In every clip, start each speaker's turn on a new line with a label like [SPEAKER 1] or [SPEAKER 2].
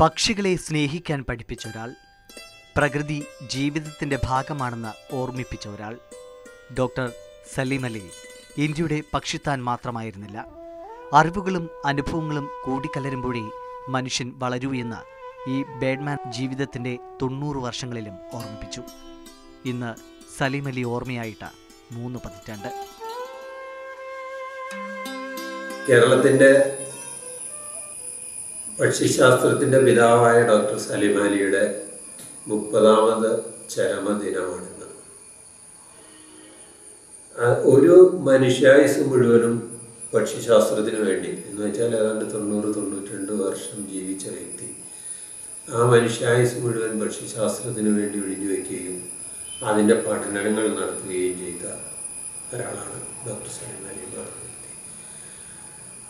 [SPEAKER 1] പക്ഷികളെ സ്നേഹിക്കാൻ പഠിപ്പിച്ച ഒരാൾ പ്രകൃതി ജീവിതത്തിന്റെ ഭാഗമാണെന്ന് ഓർമ്മിപ്പിച്ച ഒരാൾ ഡോക്ടർ സലീം അലി. ഇന്ത്യയുടെ പക്ഷിത്താൻ മാത്രമായിരുന്നില്ല. അറിവുകളും അനുഭവങ്ങളും കൂടിക്കലരുമ്പോഴേ മനുഷ്യൻ വളരൂ എന്ന് ഈ ബേഡ്മാൻ ജീവിതത്തിന്റെ തൊണ്ണൂറ് വർഷങ്ങളിലും ഓർമ്മിപ്പിച്ചു. ഇന്ന് സലീം അലി ഓർമ്മയായിട്ട് മൂന്ന് പതിറ്റാണ്ട്.
[SPEAKER 2] കേരളത്തിന്റെ പക്ഷിശാസ്ത്രത്തിന്റെ പിതാവായ ഡോക്ടർ സലിം അലിയുടെ മുപ്പതാമത് ചരമദിനമാണിന്ന് ഒരു മനുഷ്യായുസ് മുഴുവനും പക്ഷിശാസ്ത്രത്തിന് വേണ്ടി. എന്ന് വെച്ചാൽ ഏതാണ്ട് തൊണ്ണൂറ് തൊണ്ണൂറ്റിരണ്ട് വർഷം ജീവിച്ച വ്യക്തി ആ മനുഷ്യായുസ് മുഴുവൻ പക്ഷിശാസ്ത്രത്തിന് വേണ്ടി ഒഴിഞ്ഞു വയ്ക്കുകയും അതിന്റെ പഠനങ്ങൾ നടത്തുകയും ചെയ്ത ഒരാളാണ് ഡോക്ടർ സലിം അലി എന്ന് പറഞ്ഞ വ്യക്തി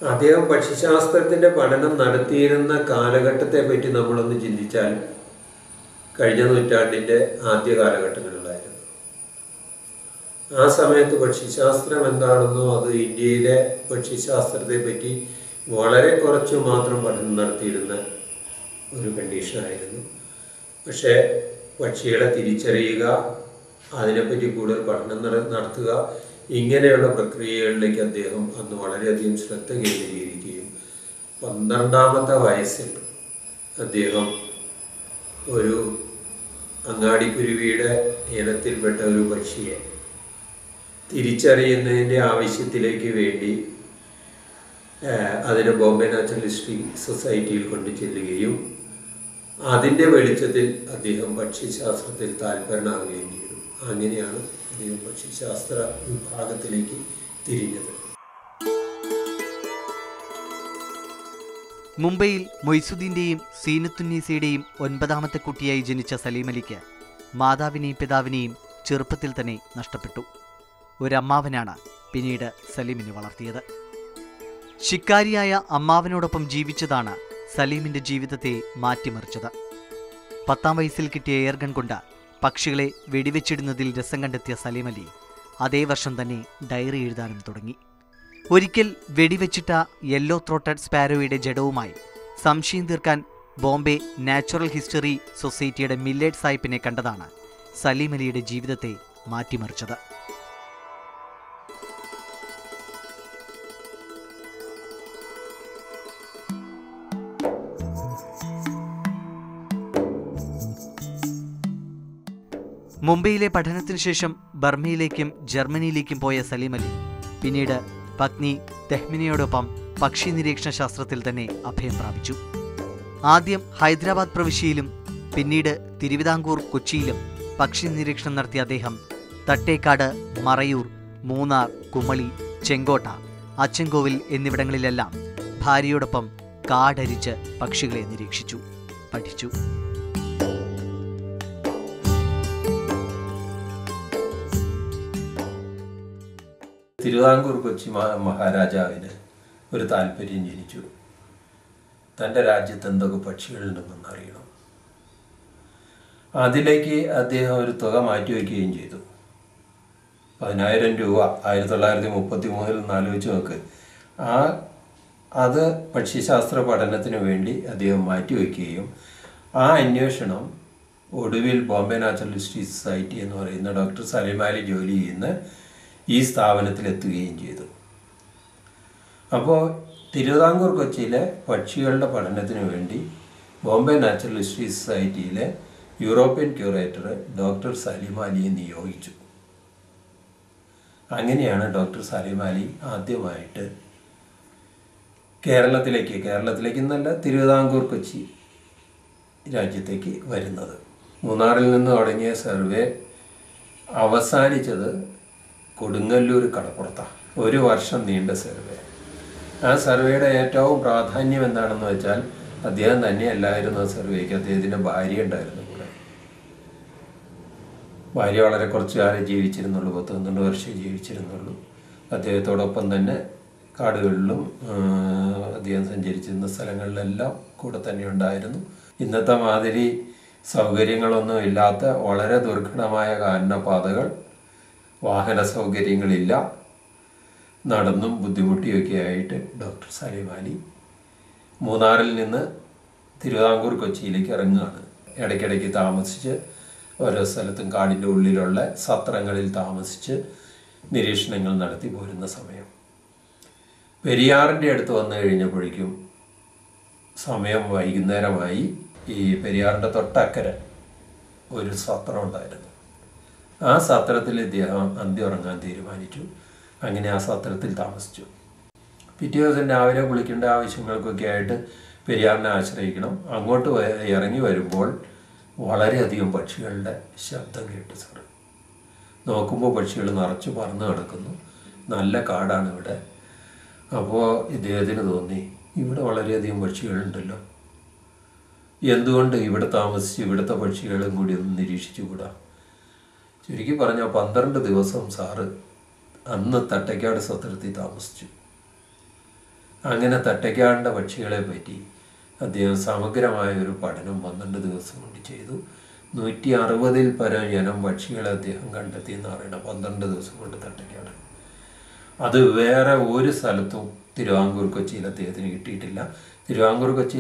[SPEAKER 2] അദ്ദേഹം പക്ഷിശാസ്ത്രത്തിന്റെ പഠനം നടത്തിയിരുന്ന കാലഘട്ടത്തെ പറ്റി നമ്മളൊന്ന് ചിന്തിച്ചാൽ കഴിഞ്ഞ നൂറ്റാണ്ടിന്റെ ആദ്യ കാലഘട്ടങ്ങളിലായിരുന്നു. ആ സമയത്ത് പക്ഷിശാസ്ത്രം എന്താണെന്നോ അത് ഇന്ത്യയിലെ പക്ഷിശാസ്ത്രത്തെ പറ്റി വളരെ കുറച്ച് മാത്രം പഠനം നടത്തിയിരുന്ന ഒരു കണ്ടീഷനായിരുന്നു പക്ഷേ പക്ഷികളെ തിരിച്ചറിയുക അതിനെപ്പറ്റി കൂടുതൽ പഠനം നടത്തുക ഇങ്ങനെയുള്ള പ്രക്രിയകളിലേക്ക് അദ്ദേഹം അന്ന് വളരെയധികം ശ്രദ്ധ കേന്ദ്രീകരിക്കുകയും പന്ത്രണ്ടാമത്തെ വയസ്സിൽ അദ്ദേഹം ഒരു അങ്ങാടിക്കുരുവിയുടെ ഇനത്തിൽപ്പെട്ട ഒരു പക്ഷിയെ തിരിച്ചറിയുന്നതിന്റെ ആവശ്യത്തിലേക്ക് വേണ്ടി അതിനെ ബോംബെ നാച്ചുറലിസ്റ്റിക് സൊസൈറ്റിയിൽ കൊണ്ടു ചെല്ലുകയും അതിന്റെ വെളിച്ചത്തിൽ അദ്ദേഹം പക്ഷിശാസ്ത്രത്തിൽ താല്പര്യനാകുകയും ചെയ്തു. അങ്ങനെയാണ് അദ്ദേഹം പക്ഷിശാസ്ത്ര വിഭാഗത്തിലേക്ക് തിരിഞ്ഞത്.
[SPEAKER 1] മുംബൈയിൽ മൊയ്സുദ്ദീന്റെയും സീനത്തുന്നീസയുടെയും ഒൻപതാമത്തെ കുട്ടിയായി ജനിച്ച സലീം അലിക്ക് മാതാവിനെയും പിതാവിനെയും ചെറുപ്പത്തിൽ തന്നെ നഷ്ടപ്പെട്ടു. ഒരമ്മാവനാണ് പിന്നീട് സലീമിനെ വളർത്തിയത്. ശിക്കാരിയായ അമ്മാവനോടൊപ്പം ജീവിച്ചതാണ് സലീമിന്റെ ജീവിതത്തെ മാറ്റിമറിച്ചത്. പത്താം വയസ്സിൽ കിട്ടിയ എയർഗൺ കൊണ്ട് പക്ഷികളെ വെടിവെച്ചിടുന്നതിൽ രസം കണ്ടെത്തിയ സലീം അലി അതേ വർഷം തന്നെ ഡയറി എഴുതാനും തുടങ്ങി. ഒരിക്കൽ വെടിവെച്ചിട്ട യെല്ലോ ത്രോട്ടഡ് സ്പാരോയുടെ ജഡവുമായി സംശയം തീർക്കാൻ ബോംബെ നാച്ചുറൽ ഹിസ്റ്ററി സൊസൈറ്റിയുടെ മില്ലേറ്റ് സാഹിബിനെ കണ്ടതാണ് സലീം അലിയുടെ ജീവിതത്തെ മാറ്റിമറിച്ചത്. മുംബൈയിലെ പഠനത്തിന് ശേഷം ബർമയിലേക്കും ജർമ്മനിയിലേക്കും പോയ സലീം അലി. പിന്നീട് പത്നി തെഹ്മിനയോടൊപ്പം പക്ഷി നിരീക്ഷണ ശാസ്ത്രത്തിൽ തന്നെ അഭയം പ്രാപിച്ചു. ആദ്യം ഹൈദരാബാദ് പ്രവിശ്യയിലും പിന്നീട് തിരുവിതാംകൂർ കൊച്ചിയിലും പക്ഷി നിരീക്ഷണം നടത്തിയ അദ്ദേഹം തട്ടേക്കാട് മറയൂർ മൂന്നാർ കുമളി ചെങ്കോട്ട അച്ചൻകോവിൽ എന്നിവിടങ്ങളിലെല്ലാം ഭാര്യയോടൊപ്പം കാടരിച്ച് പക്ഷികളെ നിരീക്ഷിച്ചു പഠിച്ചു.
[SPEAKER 2] തിരുവിതാംകൂർ കൊച്ചി മഹാ- മഹാരാജാവിന് ഒരു താല്പര്യം ജനിച്ചു. തന്റെ രാജ്യത്ത് എന്തൊക്കെ പക്ഷികളുണ്ടെന്ന് അറിയണം അതിലേക്ക് അദ്ദേഹം ഒരു തുക മാറ്റിവെക്കുകയും ചെയ്തു. പതിനായിരം രൂപ ആയിരത്തി തൊള്ളായിരത്തി മുപ്പത്തി മൂന്നിൽ നിന്ന് ആലോചിച്ച് നോക്ക്. ആ അത് പക്ഷിശാസ്ത്ര പഠനത്തിന് വേണ്ടി അദ്ദേഹം മാറ്റിവെക്കുകയും ആ അന്വേഷണം ഒടുവിൽ ബോംബെ നാച്ചുറൽ ഹിസ്റ്ററി സൊസൈറ്റി എന്ന് പറയുന്ന ഡോക്ടർ സലിമാലി ജോലി ചെയ്യുന്ന ഈ സ്ഥാപനത്തിൽ എത്തുകയും ചെയ്തു. അപ്പോൾ തിരുവിതാംകൂർ കൊച്ചിയിലെ പക്ഷികളുടെ പഠനത്തിന് വേണ്ടി ബോംബെ നാച്ചുറൽ ഹിസ്റ്ററി സൊസൈറ്റിയിലെ യൂറോപ്യൻ ക്യൂറേറ്റർ ഡോക്ടർ സലിമാലിയെ നിയോഗിച്ചു. അങ്ങനെയാണ് ഡോക്ടർ സലിമാലി ആദ്യമായിട്ട് കേരളത്തിലേക്ക് കേരളത്തിലേക്ക് നല്ല തിരുവിതാംകൂർ കൊച്ചി രാജ്യത്തേക്ക് വരുന്നത്. മൂന്നാറിൽ നിന്ന് തുടങ്ങിയ സർവേ അവസാനിച്ചത് കൊടുങ്ങല്ലൂർ കടപ്പുറത്ത. ഒരു വർഷം നീണ്ട സർവേ. ആ സർവേയുടെ ഏറ്റവും പ്രാധാന്യം എന്താണെന്ന് വെച്ചാൽ അദ്ദേഹം തന്നെയല്ലായിരുന്നു ആ സർവേക്ക്. അദ്ദേഹത്തിന്റെ ഭാര്യ ഉണ്ടായിരുന്നു കൂടെ ഭാര്യ വളരെ കുറച്ച് കാലം ജീവിച്ചിരുന്നുള്ളൂ പത്ത് പന്ത്രണ്ട് വർഷം ജീവിച്ചിരുന്നുള്ളൂ. അദ്ദേഹത്തോടൊപ്പം തന്നെ കാടുകളിലും അദ്ദേഹം സഞ്ചരിച്ചിരുന്ന സ്ഥലങ്ങളിലെല്ലാം കൂടെ തന്നെ ഉണ്ടായിരുന്നു. ഇന്നത്തെ മാതിരി സൗകര്യങ്ങളൊന്നും ഇല്ലാത്ത വളരെ ദുർഘടമായ കാനനപാതകൾ വാഹന സൗകര്യങ്ങളില്ല. നടന്നും ബുദ്ധിമുട്ടിയൊക്കെ ആയിട്ട് ഡോക്ടർ സലീം അലി മൂന്നാറിൽ നിന്ന് തിരുവിതാംകൂർ കൊച്ചിയിലേക്ക് ഇറങ്ങുകയാണ്. ഇടയ്ക്കിടയ്ക്ക് താമസിച്ച് ഓരോ സ്ഥലത്തും കാടിന്റെ ഉള്ളിലുള്ള സത്രങ്ങളിൽ താമസിച്ച് നിരീക്ഷണങ്ങൾ നടത്തി പോരുന്ന സമയം. പെരിയാറിന്റെ അടുത്ത് വന്നു കഴിഞ്ഞപ്പോഴേക്കും സമയം വൈകുന്നേരമായി ഈ പെരിയാറിന്റെ തൊട്ടക്കരെ ഒരു സത്രം ഉണ്ടായിരുന്നു. ആ സത്രത്തിൽ ഇദ്ദേഹം അന്ത്യം ഉറങ്ങാൻ തീരുമാനിച്ചു. അങ്ങനെ ആ സത്രത്തിൽ താമസിച്ചു. പിറ്റേ ദിവസം രാവിലെ കുളിക്കേണ്ട ആവശ്യങ്ങൾക്കൊക്കെ ആയിട്ട് പെരിയാറിനെ ആശ്രയിക്കണം. അങ്ങോട്ട് ഇറങ്ങി വരുമ്പോൾ വളരെയധികം പക്ഷികളുടെ ശബ്ദം കേട്ടു സാർ നോക്കുമ്പോൾ പക്ഷികൾ നിറച്ചു പറന്ന് കിടക്കുന്നു. നല്ല കാടാണ് ഇവിടെ. അപ്പോൾ ഇദ്ദേഹത്തിന് തോന്നി ഇവിടെ വളരെയധികം പക്ഷികളുണ്ടല്ലോ. എന്തുകൊണ്ട് ഇവിടെ താമസിച്ച് ഇവിടുത്തെ പക്ഷികളും കൂടി ഒന്ന് നിരീക്ഷിച്ചുകൂടാ? ചുരുക്കി പറഞ്ഞാൽ പന്ത്രണ്ട് ദിവസം സാറ് അന്ന് തട്ടയ്ക്കാട് സത്രത്തിൽ താമസിച്ചു. അങ്ങനെ തട്ടയ്ക്കാടിന്റെ പക്ഷികളെ പറ്റി അദ്ദേഹം സമഗ്രമായ ഒരു പഠനം പന്ത്രണ്ട് ദിവസം കൊണ്ട് ചെയ്തു. നൂറ്റി അറുപതിൽ പരം ജനം പക്ഷികളെ അദ്ദേഹം കണ്ടെത്തി എന്ന് പറയണം പന്ത്രണ്ട് ദിവസം കൊണ്ട് തട്ടയ്ക്കാട്. അത് വേറെ ഒരു സ്ഥലത്തും തിരുവാങ്കൂർ കൊച്ചിയിൽ അദ്ദേഹത്തിന് കിട്ടിയിട്ടില്ല. തിരുവാങ്കൂർ കൊച്ചിയിൽ